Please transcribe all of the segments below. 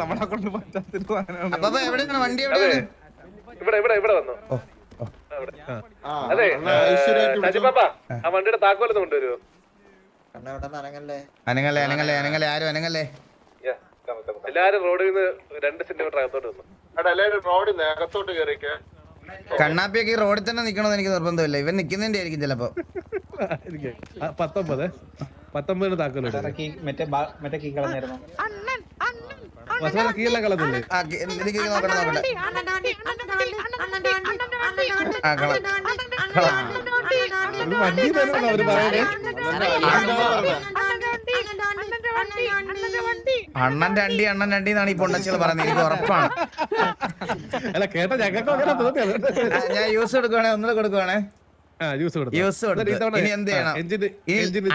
നമ്മളെ കൊണ്ട് പറ്റാത്തൊരു സാധനമാണ്. എവിടെയാണ്? വണ്ടി എവിടെയാണ്? ഇവിടെ ഇവിടെ ഇവിടെ വന്നു. ഓ, ഓ. ആ, അതെ. ആ. വണ്ടിയുടെ താക്കോലൊന്ന് കൊണ്ടുവരുമോ അനങ്ങല്ലേ? അനങ്ങല്ലേ അനങ്ങല്ലേ ആരും അനങ്ങല്ലേ? എല്ലാരും റോഡിൽ നിന്ന് രണ്ട് സെന്റിമീറ്റർ അകത്തോട്ട് വന്നു. എടാ, എല്ലാവരും റോഡിൽ നിന്ന് അകത്തോട്ട് കയറിക്കേ കണ്ണാപ്പിയൊക്കെ ഈ റോഡിൽ തന്നെ നിക്കണമെന്ന് എനിക്ക് നിർബന്ധമില്ല. ഇവൻ നിക്കുന്നതിന്റെ ആയിരിക്കും ചിലപ്പോ. പത്തൊമ്പത്. പത്തൊമ്പതിന് താക്കോലുണ്ട് മറ്റേ മറ്റേ കീ കളഞ്ഞായിരുന്നു? വസുമല കീഴെല്ലാം കളഞ്ഞില്ലേ ആ, കി- എനിക്ക് നോക്കട്ടെ നോക്കട്ടെ ആ കള ഒരു വണ്ടി തരുമെന്ന് അവർ പറയുന്നത്. അണ്ണന്റെ അണ്ടി അണ്ണന്റെ അണ്ടി എന്നാണ് ഈ പൊണ്ണച്ചികൾ പറയുന്നത്. എനിക്ക് ഉറപ്പാണ്. അല്ല കേട്ട ഞങ്ങൾക്ക് ഞാൻ യൂസ് എടുക്കുവാണേ ഒന്നുകൂടെ കൊടുക്കുവാണേ. യൂസ് കൊടുക്കും ഇനി എന്ത് ചെയ്യണം?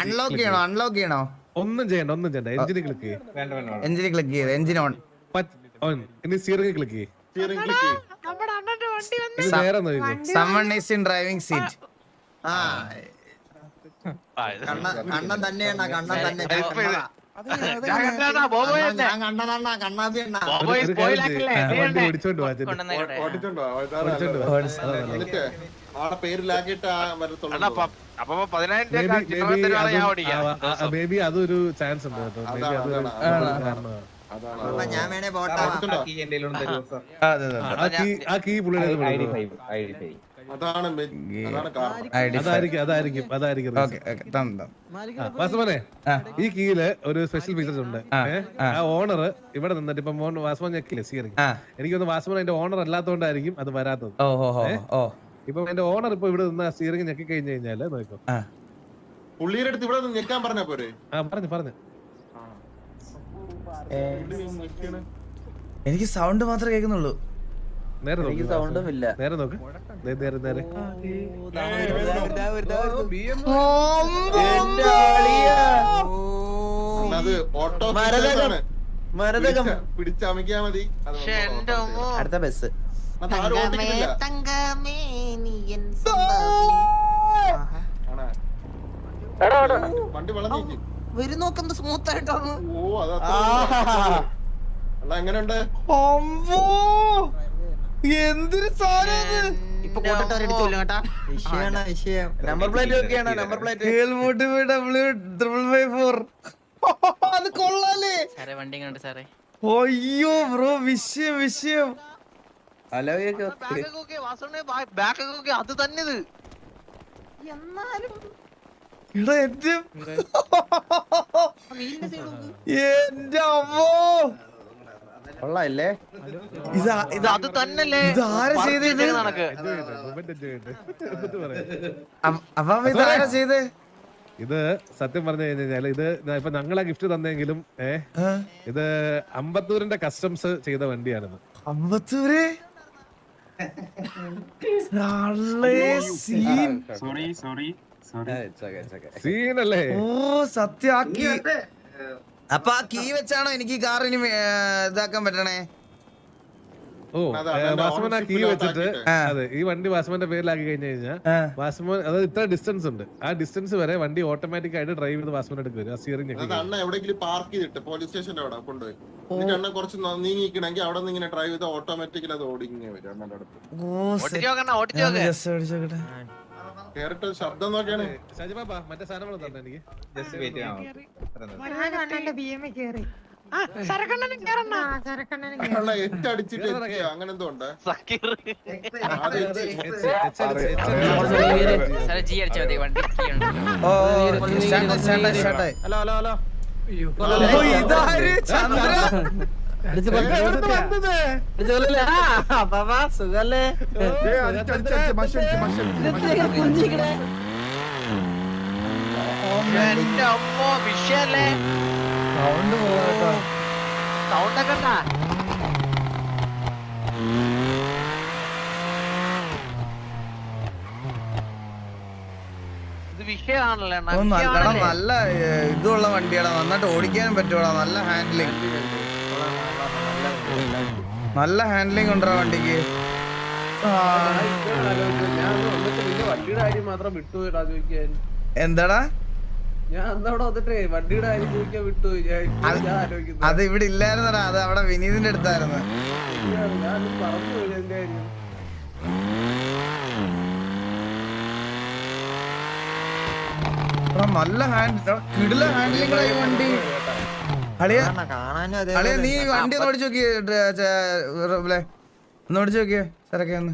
അൺലോക്ക് ചെയ്യണോ? അൺലോക്ക് ചെയ്യണോ? ഒന്നും ചെയ്യണ്ട ഒന്നും ചെയ്യണ്ട. എഞ്ചിന് ക്ലിക്ക് വേണ്ട വേണ്ട വേണ്ട. എഞ്ചിന് ക്ലിക്ക് ചെയ്ത് എഞ്ചിൻ ഓൺ. ഇനി steering click someone is in driving seat ആ. കണ്ണൻ തന്നെയാണ് കണ്ണൻ തന്നെ ഓടിച്ചോണ്ട്. ഓടിച്ചോണ്ടോ എന്നിട്ട് പേരിലാക്കിയിട്ട് വരത്തുള്ളൂ അപ്പൊ പതിനായിരം രൂപ ഞാൻ ഓടിക്കാം. ആ, ആ, അതൊരു ചാൻസ് ഉണ്ട് കേട്ടോ. കാരണമാണ്. സർ അതെ അതെ ആ കീ ആ കീ പുള്ളിയുടെ കയ്യിൽ ഐ ഡി കൊടുക്കൂ. ഫൈവ് ഐ ഡി ഫൈവ് അതാണ് മെ- അതാണ് കാരണം അതായിരിക്കും അതായിരിക്കും അതായിരിക്കും reason. ഓക്കെ ഓക്കെ തന്നു ആ, വാസുമോനെ ആ. ഈ കീയിൽ ഒരു സ്പെഷ്യൽ ഫീച്ചർ ഉണ്ട്. ആ, ഓണർ ഇവിടെ നിന്നിട്ട് ഇപ്പൊ വാസ്മോൻ ഞെക്കില്ലേ? സീറിങ് എനിക്കൊന്ന് വാസുമോൻ അതിന്റെ ഓണർ അല്ലാത്തോണ്ടായിരിക്കും അത് വരാത്തത്. ഇപ്പൊ എന്റെ ഓണർ ഇപ്പൊ ഇവിടെ നിന്ന് സ്റ്റിയറിംഗ് ഞെക്കി കഴിഞ്ഞു കഴിഞ്ഞാൽ നോക്കോ പുള്ളിയുടെ അടുത്ത് ഇവിടെ ഞെക്കാൻ പറഞ്ഞ പോരെ? ആ പറഞ്ഞു പറഞ്ഞു. എനിക്ക് സൗണ്ട് മാത്രമേ കേൾക്കുന്നുള്ളൂ. നേരെ നോക്ക്. ഇല്ല. നേരെ നോക്ക്. ദേ, നേരെ നേരെ അത് ഓട്ടോ മരതകം. പിടിച്ചമിക്കാ മതി. അടുത്ത ബസ്. തങ്കമേ ആരും ആണോ? വണ്ടി വളഞ്ഞിരിക്കും സ്മൂത്ത് ആയിട്ടാണ് ഓ അത് അത്ര അല്ല എങ്ങനെയുണ്ട്? എന്തൊരു സാധനം ഇപ്പൊ കൂട്ടത്തവരടിച്ചു കേട്ടാ. വിഷയാണ് വിഷയം. നമ്പർ പ്ലേറ്റ് ഒക്കെയാണ് നമ്പർ പ്ലേറ്റ് അത് കൊള്ളാലേ. സാറേ വണ്ടി കണ്ടു സാറേ? അയ്യോ ബ്രോ വിഷയം വിഷയം. ബാക്കൊക്കെ അത് തന്നെ ഇത് എടാ എന്റെ അമ്മോ. കൊള്ളാല്ലേ അത് തന്നല്ലേ ഇത് ആരാ ചെയ്തത്? ഇത്? നടക്ക് Enjoy ചെയ്യട്ടെ, moment enjoy ചെയ്യട്ടെ. എന്നിട്ട് പറയാം. അപ്പൊ ഇത് ആരാ ചെയ്തേ? ഇത് സത്യം പറഞ്ഞു കഴിഞ്ഞാൽ ഇത് ഇപ്പൊ ഞങ്ങളെ ഗിഫ്റ്റ് തന്നെങ്കിലും ഏഹ് ഇത് അമ്പത്തൂരിന്റെ കസ്റ്റംസ് ചെയ്ത വണ്ടിയാണിത്. അമ്പത്തൂര്? സീനല്ലേ ഓ സത്യാക്കി. അപ്പൊ ആ കീ വെച്ചാണോ എനിക്ക് ഈ കാർ ഇതാക്കാൻ പറ്റണേ? ഓ വാസുമോൻ ആ കീ വെച്ചിട്ട് അതെ ഈ വണ്ടി വാസുമോന്റെ പേരിലാക്കി കഴിഞ്ഞു കഴിഞ്ഞാൽ. വാസുമോൻ അതായത് ഇത്ര ഡിസ്റ്റൻസ് ഉണ്ട്. ആ ഡിസ്റ്റൻസ് വരെ വണ്ടി ഓട്ടോമാറ്റിക് ആയിട്ട് ഡ്രൈവ് ചെയ്ത് വാസുമോൻ എടുക്കും വരും. ആ സ്റ്റിയറിംഗ് അണ്ണ എവിടെയെങ്കിലും പാർക്ക് ചെയ്തിട്ട് പോലീസ് സ്റ്റേഷന്റെ അവിടെ കൊണ്ടുപോയി. എന്നിട്ട് അണ്ണ കുറച്ച് നീങ്ങിക്കണമെങ്കിൽ അവിടെ നിന്ന് ഇങ്ങനെ ഡ്രൈവ് ചെയ്ത് ഓട്ടോമാറ്റിക്കലി അത് ഓടിങ്ങനെ വരും അണ്ണന്റെ അടുത്ത്. കേറിട്ട് ശബ്ദം നോക്കിയാണ്. ഷാജിബാബ മറ്റേ സാധനങ്ങൾ തന്നെ എനിക്ക്? ജസ്റ്റ് വെയിറ്റ് ചെയ്യാം. എത്തിയ അങ്ങനെ എന്തോ ഉണ്ട്? ഹലോ ഹലോ ഹലോ സുഖല്ലേ? അമ്മോ വിഷയല്ലേ? ഉണ്ടാ ഓ, നല്ല- എടാ, നല്ല ഏ, ഇതുള്ള വണ്ടിയാടാ നന്നായിട്ട് ഓടിക്കാനും പറ്റൂടാ നല്ല ഹാൻഡ്ലിങ് നല്ല ഹാൻഡ്ലിങ് ഉണ്ടോ വണ്ടിക്ക്. ആ, വണ്ടിയുടെ കാര്യം മാത്രം വിട്ടുപോയിടാ ചോദിക്കാൻ. എന്താടാ? അത് ഞാൻ ആലോചിക്കുന്നു. അത് ഇവിടെ ഇല്ലായിരുന്നടാ അത് അവിടെ വിനീതിന്റെ അടുത്തായിരുന്നു. നല്ല ഹാൻഡ് കിടില ഹാൻഡിലിംഗ് ആയി വണ്ടി. അളിയ നീ വണ്ടി ഒന്ന് ഓടിച്ചു നോക്കിയേ ഒന്ന് ഓടിച്ചു നോക്കിയേ സരക്കെ ഒന്ന്.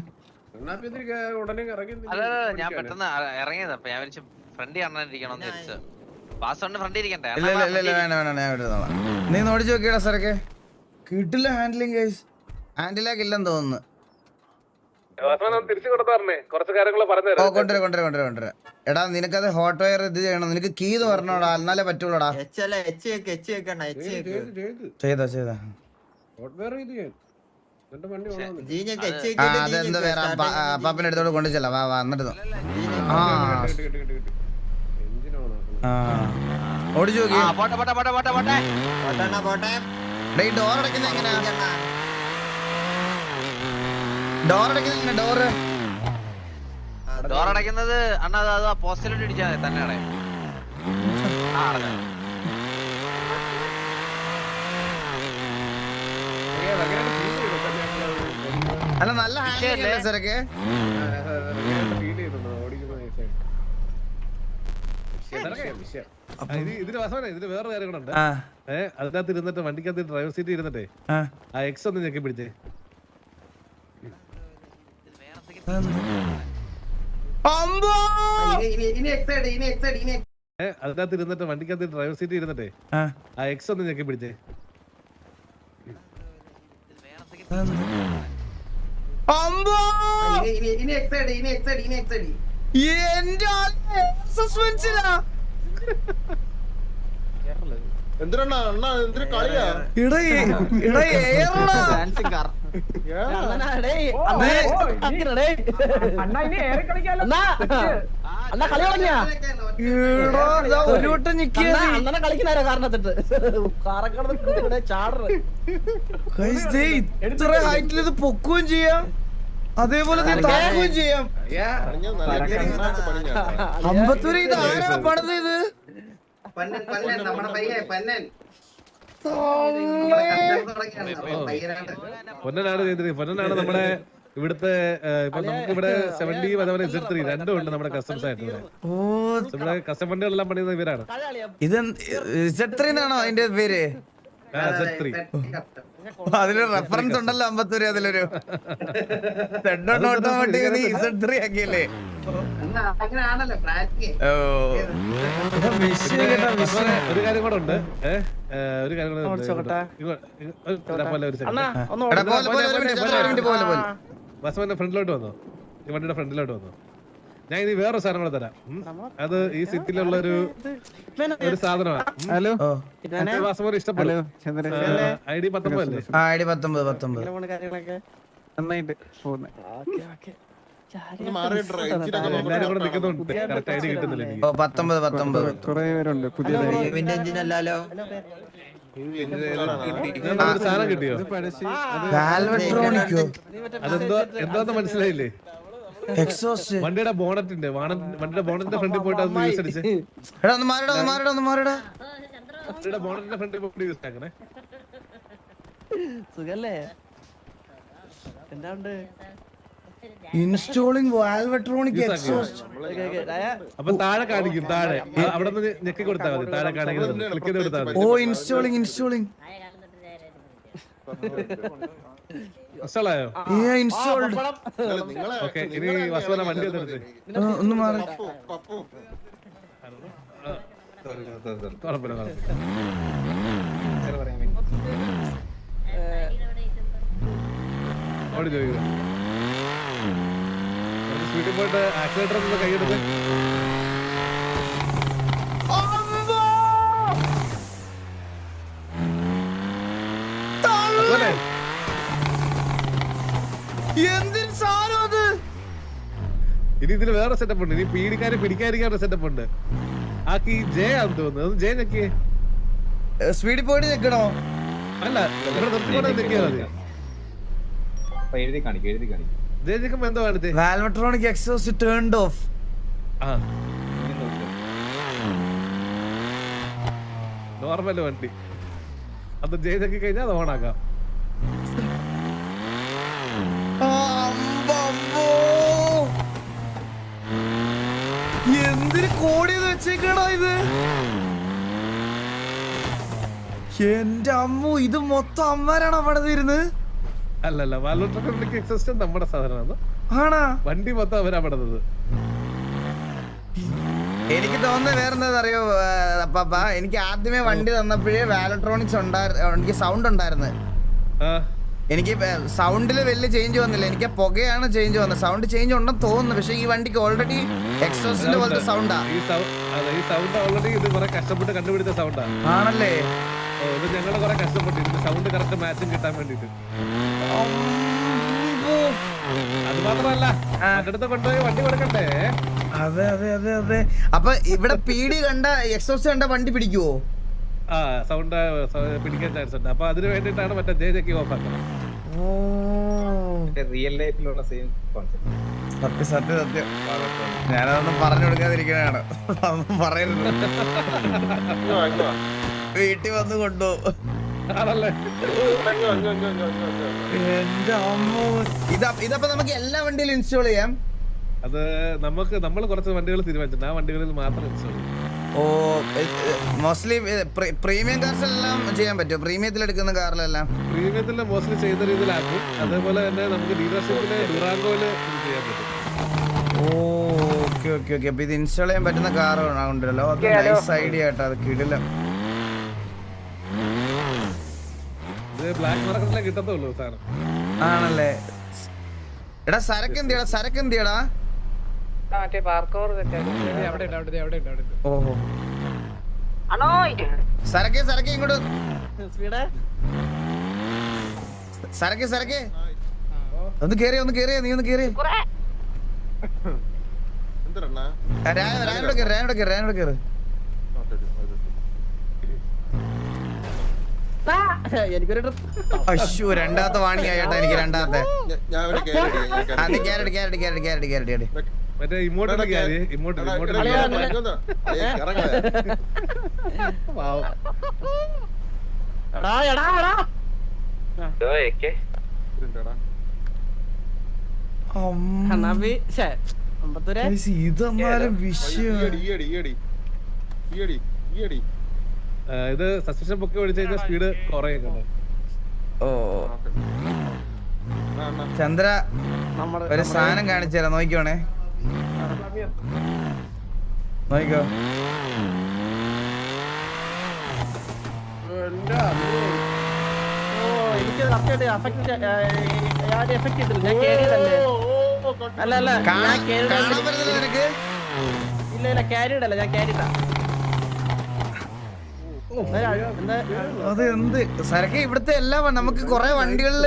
ഞാൻ പെട്ടെന്ന് ഇറങ്ങിയതാ. അപ്പൊ ഞാൻ ഫ്രണ്ട് കാണാനിരിക്കണം എന്ന് ഇല്ല ഇല്ല ഇല്ല ഇല്ല വേണ്ട വേണ്ട ഞാൻ വിടുന്നോളാം നീ ഒന്ന് ഓടിച്ചു നോക്കിയടാ കിട്ടില്ല കിടില ഹാൻഡിലിംഗ് ഗൈസ് ഹാൻഡിലാക്ക് ഇല്ലെന്ന് തോന്നുന്നു തിരിച്ചു കൊടുത്താറേ കുറച്ച് കാര്യങ്ങൾ പറഞ്ഞു ഓ കൊണ്ടുവരാ കൊണ്ടുവരാ കൊണ്ടുവരാ കൊണ്ടുവരാ എടാ നിനക്കത് ഹോട്ട് വയർ ഇത് ചെയ്യണം നിനക്ക് കീ എന്ന് പറഞ്ഞോടാ എന്നാലേ പറ്റുള്ളൂടാ ചെയ്തോ ചെയ്തോ അതെന്താ വേറെ പാപ്പന്റെ അടുത്തോട് കൊണ്ടു ചെല്ലാം വാ വാ എന്നിട്ട് ആ കിട്ടി, കിട്ടി, കിട്ടി, കിട്ടി. എഞ്ചിൻ ഓണാക്കണം ആ ഓടിച്ചു നോക്കി. പോട്ടെ പോട്ടെ പോട്ടെ പോട്ടെ പോട്ടെ. പോട്ടെണ്ണ പോട്ടെ. ഡേ ഡോർ അടയ്ക്കുന്ന എങ്ങനെയാ ഡോർ അടയ്ക്കുന്ന എങ്ങനെ ഡോറ് ഡോർ അടയ്ക്കുന്നത് അണ്ണാ അത് ആ പോസ്റ്റിലോട്ട് ഇടിച്ചാൽ മതി തന്നെ അടയും ആ അടഞ്ഞു അല്ല നല്ല ഹാൻഡിലിംഗ് അല്ലേ സരക്കെ അങ്ങനെ feel ചെയ്യുന്നുണ്ട് ഓടിക്കുന്ന nice ആയിട്ട്. വിഷയം, വിഷയം. ആ, ഇത് ഇതിന് വാസവനെ ഇതിന് വേറെ കാര്യം ഉണ്ട്. ആ. ഏഹ് അതിനകത്ത് ഇരുന്നിട്ട് വണ്ടിക്കകത്ത് ഡ്രൈവർ സീറ്റ് ഇരുന്നിട്ടേ. ആ. എക്സ് ഒന്ന് ഞെക്കി പിടിച്ചേ. അതിനകത്ത് ഇരുന്നിട്ട് വണ്ടിക്കകത്ത് ഡ്രൈവർ സീറ്റ് ഇരുന്നിട്ടേ. ആ. ആ എക്സ് ഒന്ന് ഞെക്കി പിടിച്ചേ. അമ്പോ! ഇനി എക്സ് അടി ഇനി എക്സ് അടി ഇനി എക്സ് ഏറടാ ഒരു വട്ടം Guys, ദേ ഇത്ര ഹൈറ്റിൽ ഇത് പൊക്കുകയും ചെയ്യാം. അതേപോലെ താങ്ങുകയും ചെയ്യാം. അമ്പത്തൂര് ഇത് ആരാ പണിത് ഇത്? പൊന്നനാണ് ചെയ്തത് പൊന്നനാണ് നമ്മുടെ ഇവിടുത്തെ ഇപ്പൊ നമുക്ക് ഇവിടെ സെവന്റി അതേപോലെ ഇസഡ് ത്രീ രണ്ടും ഉണ്ട് നമ്മുടെ കസ്റ്റംസ് ആയിട്ട് ഇവിടെ. ഓ ഇവിടെ കസ്റ്റം വണ്ടികളെല്ലാം പണിയുന്ന ഇവരാണ്. ഇത് ഇസെട്രിന്നാണോ അതിന്റെ പേര്? ഇസഡ് ത്രീ അതിലൊരു റെഫറൻസ് ഉണ്ടല്ലോ അമ്പത്തൂര് അതിലൊരു. ഓട്ടോമാറ്റിക് നീ ഇസഡ് ത്രീ ആക്കിയല്ലേ? ഒരു കാര്യം കൂടെ ഉണ്ട്. ഒരു കാര്യം കൂടെ ഫ്രണ്ടിലോട്ട് വന്നോ? ഈ വണ്ടിയുടെ ഫ്രണ്ടിലോട്ട് വന്നോ? ഞാൻ ഇനി വേറെ സാധനം കൂടെ തരാം. അത് ഈ സിറ്റിയിലുള്ള ഒരു ഒരു സാധനമാണ് ഹലോ? ഇഷ്ടപ്പെടും. ഐ ഡി പത്തൊമ്പതല്ലേ പത്തൊമ്പത് പത്തൊമ്പത്. നന്നായിട്ട് ഐ ഡി പത്തൊമ്പത് പത്തൊമ്പത്. കുറെ പേരുണ്ട്. പുതിയ എഞ്ചിൻ അല്ലല്ലോ സാധനം കിട്ടിയോ? അതെന്തോ എന്താന്ന് മനസ്സിലായില്ലേ? എക്സോസ്റ്റ് വണ്ടിയുടെ ബോണറ്റിന്റെ വണ്ടിയുടെ ബോണറ്റിന്റെ ഫ്രണ്ടിൽ പോയിട്ട് അത് യൂസ് അടിച്ച്. എടാ ഒന്ന് മാറിടാ ഒന്ന് മാറിടാ ഒന്ന് മാറിടാ. വണ്ടിയുടെ ബോണറ്റിന്റെ ഫ്രണ്ടിൽ പോയിട്ട് യൂസ് ആക്കണേ. സുഖല്ലേ? എന്താണ്ട് ഇൻസ്റ്റോളിംഗ് വാൽവട്രോണിക് എക്സോസ്റ്റ് അപ്പൊ താഴെ കാണിക്കും താഴെ. അവിടെ നിന്ന് ഞെക്കി കൊടുത്താൽ മതി. താഴെ കാണിക്കുന്നത് ഓ ഇൻസ്റ്റോളിംഗ് ഇൻസ്റ്റോളിംഗ് വസുവന വണ്ടി മാറി. ഓടി സ്പീഡിൽ പോയിട്ട് ആക്സിലേറ്റർ ഒന്ന് കൈയെടുത്ത് സാധനം അത്? ഇനി ഇതിന് വേറെ സെറ്റപ്പ് ഉണ്ട്. ഇനി പീഡിക്കാരെ പിടിക്കാതിരിക്കാനുള്ള സെറ്റപ്പ് ഉണ്ട്. ആക്കി ജയ ആണെന്ന് തോന്നുന്നു. അത് ജെ ഞെക്കിയേ. സ്പീഡിൽ പോയിട്ട് അല്ല ഇവിടെ നിർത്തിക്കൊണ്ട് നിൽക്കിയാൽ മതി. അപ്പൊ എഴുതി കാണിക്കും എഴുതി കാണിക്കും. ജെ ഞെക്കുമ്പോ എന്തോ കാണിച്ചേ വാൽവട്രോണിക് എക്സോസ്റ്റ് ടേൺഡ് ഓഫ് ആ. നോർമൽ വണ്ടി. അത് ജയിച്ചൊക്കെ കഴിഞ്ഞാൽ അത് ഓണാക്കാം. എന്തിന് കോടിയത് വെച്ചേക്കടാ ഇത്? എന്റെ അമ്മു ഇത് മൊത്തം അമ്മരാണ് അവിടെ ഇരുന്നത് അല്ലല്ല വാലോട്ടൊക്കെ എക്സിസ്റ്റൻ നമ്മുടെ സാധനമാണ് ആണാ? വണ്ടി മൊത്തം അവരാ പെടുന്നത് എനിക്ക് തോന്നുന്നത് വേറെന്താ അറിയോ പാപ്പ എനിക്ക് ആദ്യമേ വണ്ടി തന്നപ്പോഴേ വാലട്രോണിക്സ് ഉണ്ടായിരുന്നു എനിക്ക് സൗണ്ട് ഉണ്ടായിരുന്നു. എനിക്ക് സൗണ്ടിൽ വലിയ ചേഞ്ച് വന്നില്ല. എനിക്ക് പുകയാണ് ചേഞ്ച് വന്നത്. സൗണ്ട് ചേഞ്ച് ഉണ്ടെന്ന് തോന്നുന്നു. പക്ഷെ ഈ വണ്ടിക്ക് ഓൾറെഡി എക്സോസിന്റെ പോലത്തെ സൗണ്ടാ. ഈ സൗണ്ട് ഓൾറെഡി ഇത് കുറെ കഷ്ടപ്പെട്ട് കണ്ടുപിടിച്ച സൗണ്ടാ. ആണല്ലേ? ഇത് ഞങ്ങൾ കുറെ കഷ്ടപ്പെട്ടു. ഇതിന്റെ സൗണ്ട് കറക്റ്റ് മാച്ചിങ് കിട്ടാൻ വേണ്ടിട്ട്. അത് മാത്രമല്ല അടുത്ത് കൊണ്ടുപോയി വണ്ടി കൊടുക്കണ്ടേ? അതെ അതെ അതെ അതെ. അപ്പൊ ഇവിടെ പീടി കണ്ട എക്സോസ് കണ്ട വണ്ടി പിടിക്കുവോ? ആ സൗണ്ട് പിടിക്കാൻ ചാൻസ് ഉണ്ട്. അപ്പൊ അതിന് വേണ്ടിയിട്ടാണ് മറ്റേ ജെ ജെക്ക് ഓഫ് ആക്കുന്നത്. റിയൽ ലൈഫിലുള്ള സെയിം കോൺസെപ്റ്റ് സത്യം സത്യം സത്യം. ഞാനതൊന്നും പറഞ്ഞു കൊടുക്കാതിരിക്കണാണ് അതൊന്നും പറയരുത്. വീട്ടിൽ വന്ന് കൊണ്ടുപോകും ഇതപ്പൊ നമുക്ക് എല്ലാ വണ്ടിയിലും ഇൻസ്റ്റാൾ ചെയ്യാം. അത് നമുക്ക് നമ്മൾ കുറച്ച് വണ്ടികൾ തീരുമാനിച്ചിട്ടുണ്ട്. ആ വണ്ടികളിൽ മാത്രം ഇൻസ്റ്റാൾ ചെയ്യും. ഓ മോസ്റ്റ്ലി പ്രീമിയം കാർസ് എല്ലാം ചെയ്യാൻ പറ്റും പ്രീമിയത്തിൽ എടുക്കുന്ന കാറിലെല്ലാം പ്രീമിയത്തിൽ മോസ്റ്റ്ലി ചെയ്യുന്ന രീതിയിലാക്കും അതേപോലെ തന്നെ നമുക്ക് ഡീലർഷിപ്പിൽ ഡുറാങ്കോയിൽ ചെയ്യാൻ പറ്റും. ഓ ഓക്കെ ഓക്കെ ഓക്കെ അപ്പൊ ഇത് ഇൻസ്റ്റാൾ ചെയ്യാൻ പറ്റുന്ന കാർ ഉണ്ടല്ലോ. അത് നൈസ് ഐഡിയ കേട്ടോ അത് കിടില. ബ്ലാക്ക് മാർക്കറ്റിലെ കിട്ടത്തുള്ളൂ സാധനം. ആണല്ലേ? എടാ സരക്ക് എന്തിയടാ? സരക്ക് എന്തിയടാ? സരക്കെ സരക്കെ ഇങ്ങോട്ട്. സരക്കെ സരക്കെ. ഒന്ന് കേറിയ ഒന്ന് കേറിയ നീ ഒന്ന് കേറിയ എന്തിരണ്ണാ? രായോടെ കേറി രായോടെ കേറി രായോടെ കേറി. എനിക്കൊരു അശ്ശോ രണ്ടാമത്തെ വാണിയായിട്ടാ ആയിട്ടാ എനിക്ക് രണ്ടാമത്തെ. Carrot carrot carrot carrot carrot carrot മറ്റേ എടാ, എടാ. എടാ. ഇതെന്നാലും വിഷയം. ഇത് സസ്പെൻഷൻ പൊക്കി കഴിഞ്ഞാൽ സ്പീഡ് കുറയും ഓ. ചന്ദ്ര ഒരു സാധനം കാണിച്ചു നോക്കിയോണേ നോക്കിക്കോ you go. അല്ല അല്ല ഞാൻ ഇല്ല ഇല്ല ക്യാരിഡ് അല്ല ഞാൻ ക്യാരിഡാ എന്താ അത് എന്ത്? സരക്കെ ഇവിടുത്തെ എല്ലാ നമുക്ക് കുറെ വണ്ടികളിൽ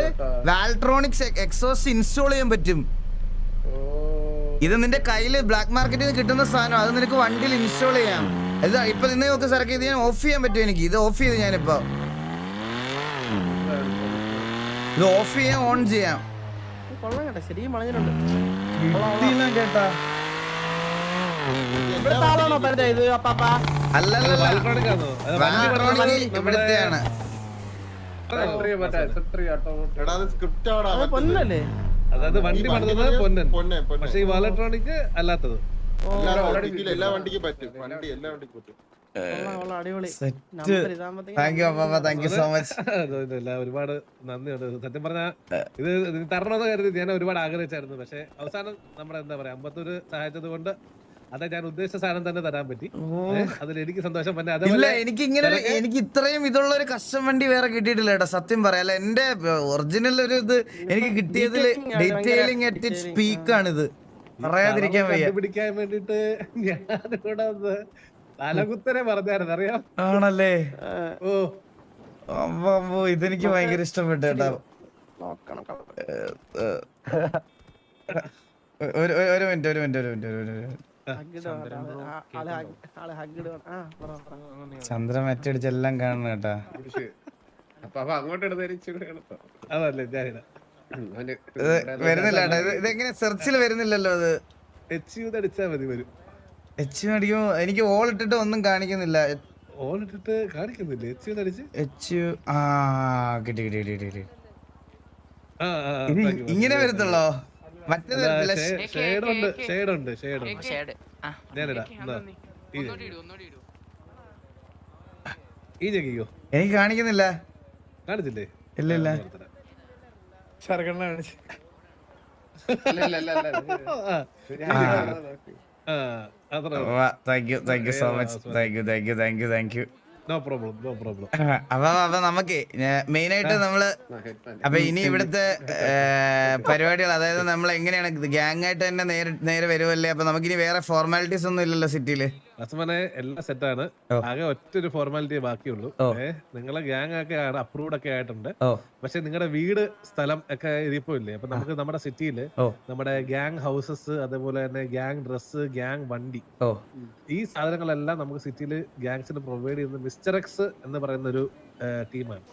വാൽട്രോണിക്സ് എക്സോസ് ഇൻസ്റ്റാൾ ചെയ്യാൻ പറ്റും. ഇത് നിന്റെ കയ്യിൽ ബ്ലാക്ക് മാർക്കറ്റിൽ നിന്ന് കിട്ടുന്ന സാധനം. അത് നിനക്ക് വണ്ടിയിൽ ഇൻസ്റ്റാൾ ചെയ്യാം. ഇത് ഇപ്പൊ നിന്നെ നോക്ക് സർക്കി ഇത് ഞാൻ ഓഫ് ചെയ്യാൻ പറ്റും എനിക്ക്? ഇത് ഓഫ് ചെയ്ത് ഞാനിപ്പോ. ഇത് ഓഫ് ചെയ്യാം ഓൺ ചെയ്യാം. കൊള്ളാം കേട്ടോ. ശരിയും പറഞ്ഞിട്ടുണ്ട്. കിട്ടിയില്ല കേട്ടാ ഇവിടുത്തെ ആളാണോ പരിചയ ഇത് അപ്പാപ്പ? അല്ലല്ല ഇവിടുത്തെയാണ്. പൊന്നല്ലേ? അതായത് വണ്ടി പണിതത് പൊന്നൻ. പൊന്നെ, പൊന്നെ. പക്ഷെ ഈ വാലക്ട്രോണിക് അല്ലാത്തത്. എല്ലാ വണ്ടിക്കും എല്ലാ വണ്ടിക്കും പറ്റും. വണ്ടി എല്ലാ വണ്ടിക്കും പറ്റും. ഒരുപാട് നന്ദിയുണ്ട് സത്യം പറഞ്ഞ ഇത് ഇത് തരണമെന്ന് കരുതി ഞാൻ ഒരുപാട് ആഗ്രഹിച്ചായിരുന്നു. പക്ഷെ അവസാനം നമ്മുടെ എന്താ പറയാ അമ്പത്തൂര് സഹായിച്ചത് കൊണ്ട് അതെ ഞാൻ ഉദ്ദേശിച്ച സാധനം തന്നെ തരാൻ പറ്റി. അതിൽ എനിക്ക് സന്തോഷം. പിന്നെ ഇല്ല എനിക്ക് ഇങ്ങനെ എനിക്ക് ഇത്രയും ഇതുള്ള ഒരു കസ്റ്റം വണ്ടി വേറെ കിട്ടിയിട്ടില്ല കേട്ടോ സത്യം പറയാം. അല്ല എന്റെ ഒറിജിനൽ ഒരു ഇത് എനിക്ക് ആണ് ഡീറ്റെയിലിംഗ് അറ്റ് ഇറ്റ് സ്പീക്ക് ആണ് ആണിത്. പറയാതിരിക്കാൻ വയ്യ. പിടിക്കാൻ വേണ്ടിട്ട് ഞാനിവിടെ ഒന്ന് തലകുത്തനെ പറഞ്ഞായിരുന്നു അറിയാം? ആണല്ലേ? ഓ. അമ്മോ, അമ്മോ, ഇതെനിക്ക് ഭയങ്കര ഇഷ്ടപ്പെട്ടു കേട്ടോ. നോക്കണം ഒരു മിനിറ്റ് ഒരു മിനിറ്റ് ഒരു മിനിറ്റ് ഒരു മിനിറ്റ് ഒരു മിനിറ്റ്. ഹഗ്ഗിട് ആളെ ഹഗ്- ആ പറ പറ. ചന്ദ്ര മറ്റടിച്ചെല്ലാം കാണണം കേട്ടാ. അപ്പൊ അങ്ങോട്ട് അതല്ലേ ഇത് വരുന്നില്ല കേട്ടോ. ഇത് ഇതെങ്ങനെ സെർച്ചിൽ വരുന്നില്ലല്ലോ അത്? എച്ച് യു അടിച്ചാൽ മതി വരും. എച്ച് അടിക്കുമ്പോ എനിക്ക് ഓൾ ഇട്ടിട്ട് ഒന്നും കാണിക്കുന്നില്ല. ഓൾ ഇട്ടിട്ട് കാണിക്കുന്നില്ലേ. എച്ച് അടിച്ച്. എച്ച് ആ കിട്ടി കിട്ടി കിട്ടി കിട്ടി ആ ആ, ആ, ഇത് thank you, ഇങ്ങനെ വരത്തുള്ളോ? മറ്റേ അല്ല, തരത്തില്ല ഷേഡ് ഉണ്ട് ഷേഡ് ഉണ്ട് ഷേഡ് ഷേഡ്. ആ ഞാനിടാ എന്നാ, ഈ ഈ ജഗിക്കോ എനിക്ക് കാണിക്കുന്നില്ല. കാണിച്ചില്ലേ? ഇല്ല ഇല്ല. Thank you thank you so much thank you thank you thank you thank you no problem no problem അപ്പൊ അപ്പൊ നമുക്ക് മെയിൻ ആയിട്ട് നമ്മൾ അപ്പൊ ഇനി ഇവിടുത്തെ പരിപാടികൾ അതായത് നമ്മൾ എങ്ങനെയാണ് ഗ്യാങ് ആയിട്ട് തന്നെ നേരെ നേരെ വരുമല്ലേ അപ്പൊ നമുക്കിനി വേറെ ഫോർമാലിറ്റീസ് ഒന്നും ഇല്ലല്ലോ സിറ്റിയിൽ അസമനെ എല്ലാം സെറ്റാണ് ആകെ ഒറ്റ ഒരു ഫോർമാലിറ്റി ബാക്കിയുള്ളൂ നിങ്ങളെ ഗ്യാങ് ഒക്കെ ആണ് അപ്രൂവ്ഡ് ഒക്കെ ആയിട്ടുണ്ട്. പക്ഷെ നിങ്ങളുടെ വീട് സ്ഥലം ഒക്കെ ഇതിപ്പോ ഇല്ലേ അപ്പൊ നമുക്ക് നമ്മുടെ സിറ്റിയിൽ നമ്മുടെ ഗ്യാങ് ഹൗസസ് അതേപോലെ തന്നെ ഗ്യാങ് ഡ്രസ് ഗ്യാങ് വണ്ടി ഈ സാധനങ്ങളെല്ലാം നമുക്ക് സിറ്റിയിൽ ഗ്യാങ്സിന് പ്രൊവൈഡ് ചെയ്യുന്നത് മിസ്റ്റർ എക്സ് എന്ന് പറയുന്ന ഒരു ടീമാണ്